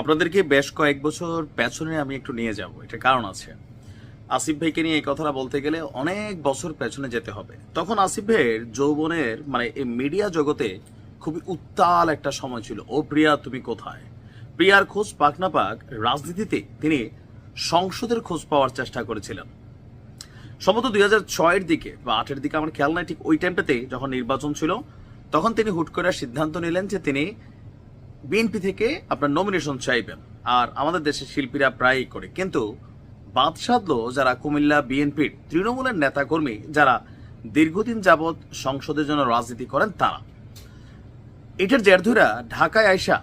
আপনাদেরকে বেশ কয়েক বছর পেছনে আমি একটু নিয়ে যাব, এটা কারণ আছে। আসিফ ভাইকে নিয়ে এই কথাটা বলতে গেলে অনেক বছর পেছনে যেতে হবে। তখন আসিফ ভাইয়ের যৌবনের মানে এই মিডিয়া জগতে খুবই উত্তাল একটা সময় ছিল। ও প্রিয়া, তুমি কোথায়? প্রিয়ার খোঁজ পাক না পাক রাজনীতিতে তিনি সংসদের খোঁজ পাওয়ার চেষ্টা করেছিলেন। সম্ভবত দুই হাজার ছয়ের দিকে বা আটের দিকে, আমার খেয়াল নাই, ঠিক ওই টাইমটাতে যখন নির্বাচন ছিল, তখন তিনি হুট করে সিদ্ধান্ত নিলেন যে তিনি বিএনপি থেকে আপনার নমিনেশন চাইবেন। আর আমাদের দেশের শিল্পীরা প্রায়ই করে। কিন্তু বাদ সাধলো যারা কুমিল্লা বিএনপির তৃণমূলের নেতাকর্মী, যারা দীর্ঘদিন যাবৎ সংসদের জন্য রাজনীতি করেন, তারা। এটার জের ধরা ঢাকায় আইসা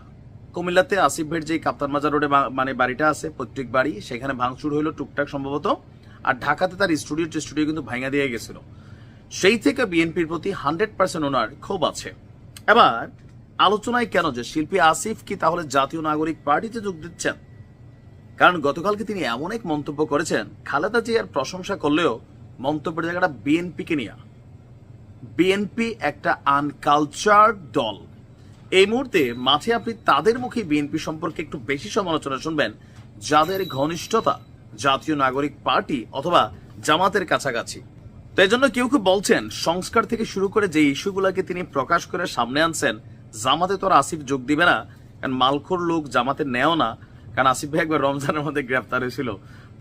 কুমিল্লাতে আসিফ ভেট যে কাপ্তান মাজার রোডে মানে বাড়িটা আছে পৈতৃক বাড়ি, সেখানে ভাঙচুর হইল টুকটাক সম্ভবত। আর ঢাকাতে তার স্টুডিও স্টুডিও কিন্তু ভাঙা দিয়ে গেছিল। সেই থেকে বিএনপির প্রতি হান্ড্রেড পার্সেন্ট ওনার ক্ষোভ আছে। এবার আলোচনায় কেন যে শিল্পী আসিফ কি তাহলে জাতীয় নাগরিক পার্টিতে যোগ দিচ্ছেন? কারণ গতকালকে তিনি এমন এক মন্তব্য করেছেন, খালেদা জিয়ার প্রশংসা করলেও মন্তব্যের জায়গাটা বিএনপিকে নিয়ে। বিএনপি একটা আনকালচার্ড দল। এই মুহূর্তে মাঠে আপনি তাদের মুখে বিএনপি সম্পর্কে একটু বেশি সমালোচনা শুনবেন, যাদের ঘনিষ্ঠতা জাতীয় নাগরিক পার্টি অথবা জামাতের কাছাকাছি। তো এই জন্য কেউ কেউ বলছেন, সংস্কার থেকে শুরু করে যে ইস্যুগুলোকে তিনি প্রকাশ করে সামনে আনছেন জামাতে তো আর আসিফ যোগ দিবে না, কারণ মালখোর লোক জামাতে নেও না, কারণ আসিফ ভাই একবার রমজানের মধ্যে গ্রেপ্তার হয়েছিল।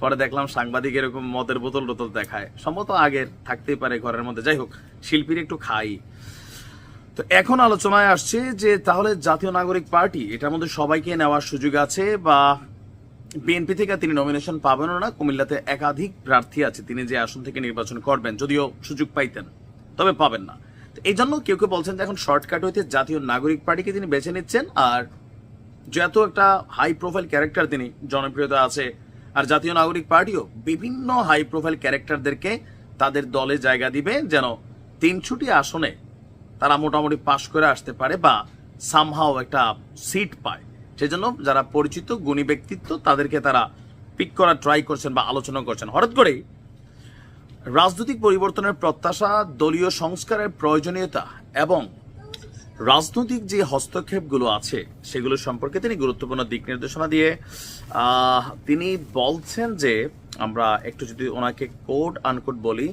পরে দেখলাম সাংবাদিক এরকম মদের বোতল টোতল দেখায়। সম্ভবত আগের, থাকতেই পারে ঘরের মধ্যে। যাই হোক, শিল্পীর একটু খাই। তো এখন আলোচনায় আসছে যে তাহলে জাতীয় নাগরিক পার্টি, এটার মধ্যে সবাইকে নেওয়ার সুযোগ আছে বা বিএনপি থেকে তিনি নমিনেশন পাবেনও না, কুমিল্লাতে একাধিক প্রার্থী আছে, তিনি যে আসন থেকে নির্বাচন করবেন, যদিও সুযোগ পাইতেন, তবে পাবেন না। এই জন্য কেউ কেউ বলছেন যে এখন শর্টকাট হইতে জাতীয় নাগরিক পার্টিকে তিনি বেছে নিচ্ছেন, আর যত একটা হাই প্রোফাইল ক্যারেক্টার তিনি জনপ্রিয়তা আছে, আর জাতীয় নাগরিক পার্টিও বিভিন্ন হাই প্রোফাইল ক্যারেক্টারদেরকে তাদের দলে জায়গা দিবে, যেন তিন ছুটি আসনে তারা মোটামুটি পাশ করে আসতে পারে বা সামহাও একটা সিট পায়। সেজন্য যারা পরিচিত, গুণী ব্যক্তিত্ব, তাদেরকে তারা পিক করার ট্রাই করছেন বা আলোচনা করছেন। হঠাৎ করেই রাজনৈতিক পরিবর্তনের প্রত্যাশা, দলীয় সংস্কারের প্রয়োজনীয়তা এবং রাজনৈতিক যে হস্তক্ষেপগুলো আছে, সেগুলো সম্পর্কে তিনি গুরুত্বপূর্ণ দিক নির্দেশনা দিয়ে তিনি বলছেন যে, আমরা একটু যদি ওনাকে কোড আনকোড বলি,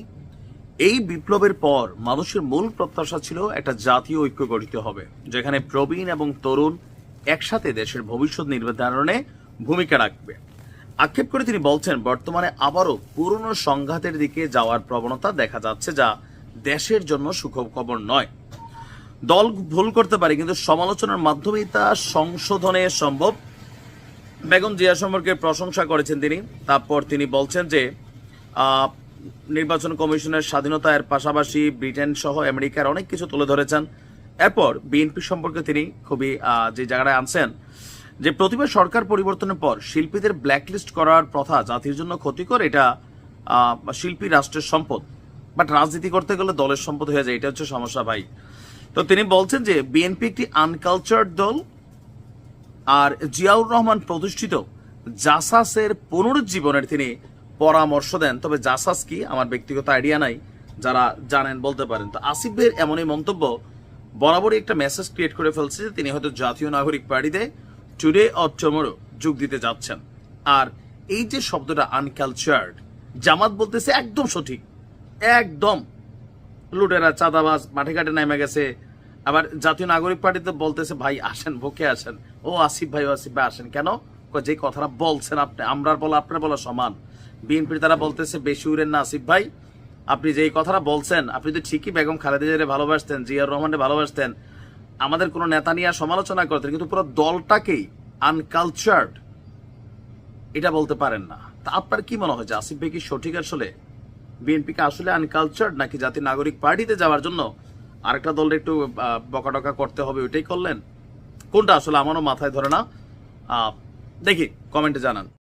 এই বিপ্লবের পর মানুষের মূল প্রত্যাশা ছিল একটা জাতীয় ঐক্য গঠিত হবে, যেখানে প্রবীণ এবং তরুণ একসাথে দেশের ভবিষ্যৎ নির্ধারণে ভূমিকা রাখবে। আক্ষেপ করে তিনি বলছেন, বর্তমানে আবারও পুরনো সংঘাতের দিকে যাওয়ার প্রবণতা দেখা যাচ্ছে যা দেশের জন্য সুখবর নয়। দল ভুল করতে পারে, কিন্তু সমালোচনার মাধ্যমেই তা সংশোধনে সম্ভব। বেগম জিয়া সম্পর্কে প্রশংসা করেছেন তিনি। তারপর তিনি বলছেন যে নির্বাচন কমিশনের স্বাধীনতার পাশাপাশি ব্রিটেন সহ আমেরিকার অনেক কিছু তুলে ধরেছেন। এরপর বিএনপি সম্পর্কে তিনি খুবই যে জায়গায় আনছেন যে প্রতিভা সরকার পরিবর্তনের পর শিল্পীদের ব্ল্যাকলিস্ট করার প্রথা জাতির জন্য ক্ষতিকর, এটা শিল্পী রাষ্ট্রের সম্পদ। বাট রাজনীতি করতে গেলে দলের সম্পদ হয়ে যায়, এটা হচ্ছে সমস্যা ভাই। তো তিনি বলছেন যে বিএনপি একটি আনকালচার্ড দল আর জিয়াউর রহমান প্রতিষ্ঠিত জাসাসের পুনরুজ্জীবনের তিনি পরামর্শ দেন। তবে জাসাস কি? আমার ব্যক্তিগত আইডিয়া নাই, যারা জানেন বলতে পারেন। তো আসিফের এমনই মন্তব্য, বরাবরই একটা মেসেজ ক্রিয়েট করে ফেলছে যে, তিনি হয়তো জাতীয় নাগরিক পার্টিতে টুডে অর টুমোরো যোগ দিতে যাচ্ছেন। আর এই যে শব্দটা আনকালচার্ড জামাত বলতেছে একদম সঠিক। একদম। লুটেরা, চাঁদাবাজ, মাঠে ঘাটে নেমে গেছে। আবার জাতীয় নাগরিক পার্টিতে বলতেছে, ভাই, আসেন, ভোকে আসেন। ও আসিফ ভাই, ও আসিফ ভাই, আসেন কেন? যে কথাটা বলছেন আপনি, আমরা বলা, আপনার বলা সমান। বিএনপির তারা বলতেছে, বেশি উড়েন না আসিফ ভাই। আপনি যে কথাটা বলছেন, আপনি তো ঠিকই বেগম খালেদা জিয়ারে ভালোবাসতেন জিয়ার রহমানকে ভালোবাসতেন আমাদের কোনো নেতা নিয়ে সমালোচনা করতেন কিন্তু পুরো দলটাকেই আনকালচার্ড এটা বলতে পারেন না। তা আপনার কি মনে হয় যে আসিফ ভাই কি সঠিক আসলে? বিএনপিকে আসলে আনকালচার্ড নাকি জাতীয় নাগরিক পার্টিতে যাওয়ার জন্য আরেকটা দলের একটু বকাটকা করতে হবে ওইটাই করলেন? কোনটা আসলে আমারও মাথায় ধরে না। দেখি কমেন্টে জানান।